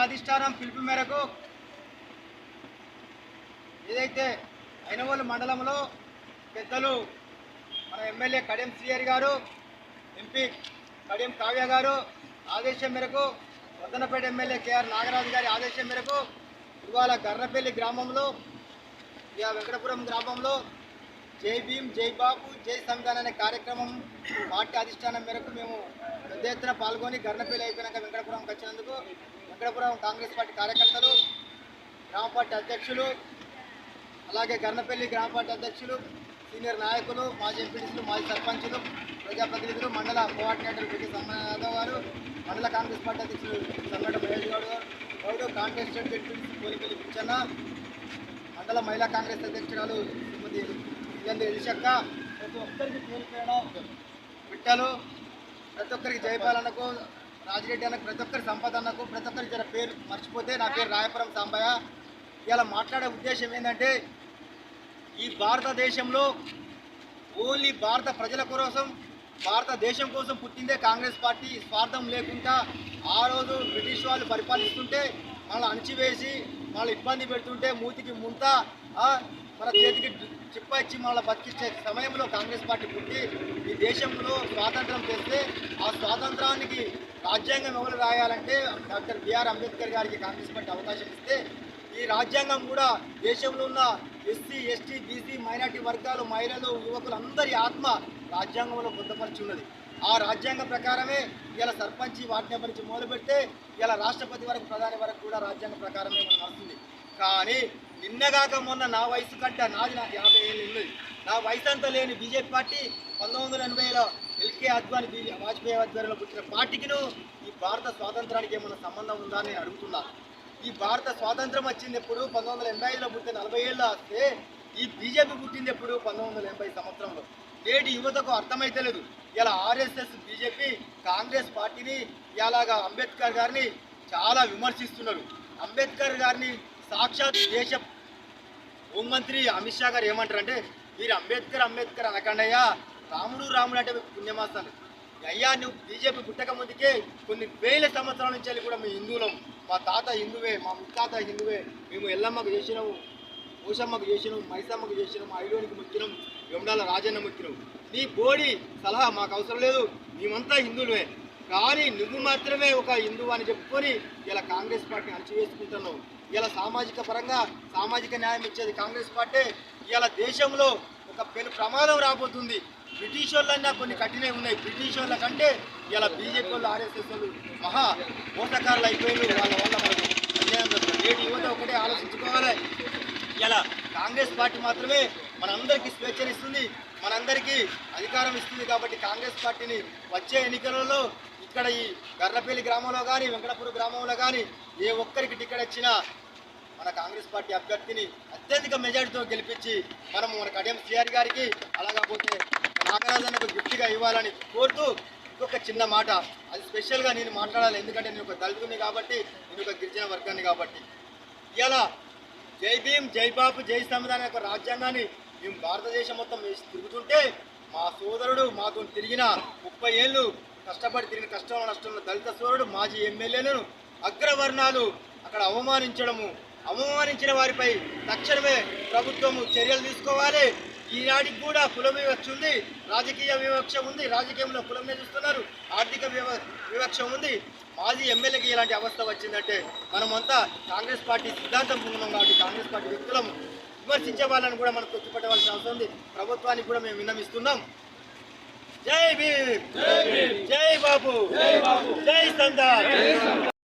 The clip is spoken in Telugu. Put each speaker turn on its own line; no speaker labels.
అధిష్టానం పిలుపు మేరకు ఏదైతే అయినవోలు మండలంలో పెద్దలు మన ఎమ్మెల్యే కడియం శ్రీహరి గారు ఎంపీ కడియం కావ్య గారు ఆదేశం మేరకు వద్దనపేట ఎమ్మెల్యే కేఆర్ నాగరాజు గారి ఆదేశం మేరకు ఇవాళ గర్రపల్లి గ్రామంలో ఇక వెంకటపురం గ్రామంలో జై భీమ్ జై బాబు జై సంవిధాన్ అనే కార్యక్రమం పార్టీ అధిష్టానం మేరకు మేము పెద్ద ఎత్తున పాల్గొని గర్ణపల్లి అయిపోయినాక వెంకటపురంకి వచ్చినందుకు వెంకటపురం కాంగ్రెస్ పార్టీ కార్యకర్తలు గ్రామ పార్టీ అధ్యక్షులు అలాగే గర్నపల్లి గ్రామ పార్టీ అధ్యక్షులు సీనియర్ నాయకులు మాజీ ఎంపీటీసీలు మాజీ సర్పంచులు ప్రజాప్రతినిధులు మండల కోఆర్డినేటర్ పిటి సమ్మన్ యాదవ్ గారు మండల కాంగ్రెస్ పార్టీ అధ్యక్షులు సమ్మట మహేష్ గౌడ్ గౌడ్ కాంగ్రెస్ స్టేట్ పిచ్చన్న మండల మహిళా కాంగ్రెస్ అధ్యక్షురాలు శ్రీమతి ఇదండి ఎలిశక్క ప్రతి ఒక్కరికి పేరు పేరు ప్రతి ఒక్కరికి జయపాలనకు రాజిరెడ్డి అన్నకు ప్రతి ఒక్కరి సంపద అన్నకు ప్రతి ఒక్కరి జర పేరు మర్చిపోతే నా పేరు రాయపురం సాంబయ్య. ఇలా మాట్లాడే ఉద్దేశం ఏంటంటే ఈ భారతదేశంలో ఓన్లీ భారత ప్రజల కోసం భారతదేశం కోసం పుట్టిందే కాంగ్రెస్ పార్టీ. స్వార్థం లేకుండా ఆ రోజు బ్రిటిష్ వాళ్ళు పరిపాలిస్తుంటే మనల్ని అణచివేసి మనల్ని ఇబ్బంది పెడుతుంటే మూతికి ముంత మన చేతికి చిప్ప ఇచ్చి మనల్ని బతికించే సమయంలో కాంగ్రెస్ పార్టీ పుట్టి దేశంలో స్వాతంత్రం తెస్తే ఆ స్వాతంత్రానికి రాజ్యాంగం ఎవరు రాయాలంటే డాక్టర్ బిఆర్ అంబేద్కర్ గారికి కాంగ్రెస్ పార్టీ అవకాశం ఇస్తే ఈ రాజ్యాంగం కూడా దేశంలో ఉన్న ఎస్సీ ఎస్టీ బీసీ మైనార్టీ వర్గాలు మహిళలు యువకులు అందరి ఆత్మ రాజ్యాంగంలో పొందపరిచి ఉన్నది ఆ రాజ్యాంగం ప్రకారమే ఇలా సర్పంచ్ వార్డు నెంబర్ నుంచి మొదలు పెడితే ఇలా రాష్ట్రపతి వరకు ప్రధాని వరకు కూడా రాజ్యాంగం ప్రకారమే మనం కానీ నిన్నగాక మొన్న నా వయసు కంటే నాది నాకు యాభై ఏళ్ళు ఉన్నది. నా వయసు అంతా లేని బీజేపీ పార్టీ పంతొమ్మిది వందల ఎనభైలో ఎల్కే అద్వాని బీ వాజ్పేయి ఆధ్వర్యంలో పుట్టిన పార్టీకిను ఈ భారత స్వాతంత్రానికి ఏమైనా సంబంధం ఉందా అని నేను అడుగుతున్నాను ఈ భారత స్వాతంత్రం వచ్చింది ఎప్పుడు పంతొమ్మిది వందల ఎనభై ఐదులో పుట్టిన నలభై ఏళ్ళు వస్తే ఈ బీజేపీ పుట్టింది ఎప్పుడు పంతొమ్మిది వందల ఎనభై సంవత్సరంలో. నేటి యువతకు అర్థమైతలేదు ఇలా ఆర్ఎస్ఎస్ బీజేపీ కాంగ్రెస్ పార్టీని ఇలాగా అంబేద్కర్ గారిని చాలా విమర్శిస్తున్నారు. అంబేద్కర్ గారిని సాక్షాత్ దేశ హోంమంత్రి అమిత్ షా గారు ఏమంటారు అంటే మీరు అంబేద్కర్ అంబేద్కర్ అనకండయ్యా. రాముడు రాముడు అంటే మీకు అయ్యా నువ్వు బీజేపీ పుట్టక ముందుకే కొన్ని వేల సంవత్సరాల నుంచి వెళ్ళి కూడా మేము హిందువులం. మా తాత హిందువే మా ముత్తాత హిందువే. మేము ఎల్లమ్మకు చేసినాము ఊషమ్మకు చేసినాం మైసమ్మకు చేసినాం ఐలోనికి ముక్కినాం యమునాల రాజన్న ముక్కినాం నీ బోడి సలహా మాకు అవసరం లేదు. మేమంతా హిందువులే కానీ నువ్వు మాత్రమే ఒక హిందువు అని చెప్పుకొని ఇలా కాంగ్రెస్ పార్టీని అణచివేసుకుంటున్నావు. ఇలా సామాజిక పరంగా సామాజిక న్యాయం ఇచ్చేది కాంగ్రెస్ పార్టీ. ఇలా దేశంలో ఒక పెను ప్రమాదం రాబోతుంది. బ్రిటిష్ వాళ్ళన్నా కొన్ని కఠినవి ఉన్నాయి. బ్రిటిష్ వాళ్ళ కంటే ఇలా బీజేపీ వాళ్ళు ఆర్ఎస్ఎస్ వాళ్ళు మహా మోసకారులు అయిపోయారు. వాళ్ళ వల్ల మనకు నేటి యువత ఒకటే ఆలోచించుకోవాలి. ఇలా కాంగ్రెస్ పార్టీ మాత్రమే మనందరికీ స్వేచ్ఛనిస్తుంది. మనందరికీ అధికారం ఇస్తుంది కాబట్టి కాంగ్రెస్ పార్టీని వచ్చే ఎన్నికలలో ఇక్కడ ఈ గర్రపల్లి గ్రామంలో కానీ వెంకటపురం గ్రామంలో కానీ ఏ ఒక్కరికి టికెట్ ఇచ్చినా మన కాంగ్రెస్ పార్టీ అభ్యర్థిని అత్యధిక మెజార్టీతో గెలిపించి మనం మన కడియం సిఆర్ గారికి అలాగపోతే నాగరాజన్నకు గిఫ్ట్గా ఇవ్వాలని కోరుతూ ఇంకొక చిన్న మాట. అది స్పెషల్గా నేను మాట్లాడాలి ఎందుకంటే నేను ఒక దళితుని కాబట్టి నేను ఒక గిరిజన వర్గాన్ని కాబట్టి. ఇలా జై భీమ్ జై బాబు జై సంవిధానం యొక్క రాజ్యాంగాన్ని మేము భారతదేశం మొత్తం వేసి తిరుగుతుంటే మా సోదరుడు మాతో తిరిగిన ముప్పై ఏళ్ళు కష్టపడి తిరిగిన కష్టంలో నష్టంలో దళిత సోదరుడు మాజీ ఎమ్మెల్యేలను అగ్రవర్ణాలు అక్కడ అవమానించడము అవమానించిన వారిపై తక్షణమే ప్రభుత్వము చర్యలు తీసుకోవాలి. ఈనాటికి కూడా కుల వివక్ష ఉంది. రాజకీయ వివక్ష ఉంది. రాజకీయంలో కులమే చూస్తున్నారు. ఆర్థిక వివ వివక్ష ఉంది. మాజీ ఎమ్మెల్యేకి ఇలాంటి అవస్థ వచ్చిందంటే మనమంతా కాంగ్రెస్ పార్టీ సిద్ధాంతం ఉన్నాం కాబట్టి కాంగ్రెస్ పార్టీ వ్యక్తులము విమర్శించే వాళ్ళని కూడా మనం తొక్కిపట్టవలసిన అవసరం ఉంది. ప్రభుత్వానికి కూడా మేము విన్నమిస్తున్నాం జై భీమ్! జై బాబు జై సందా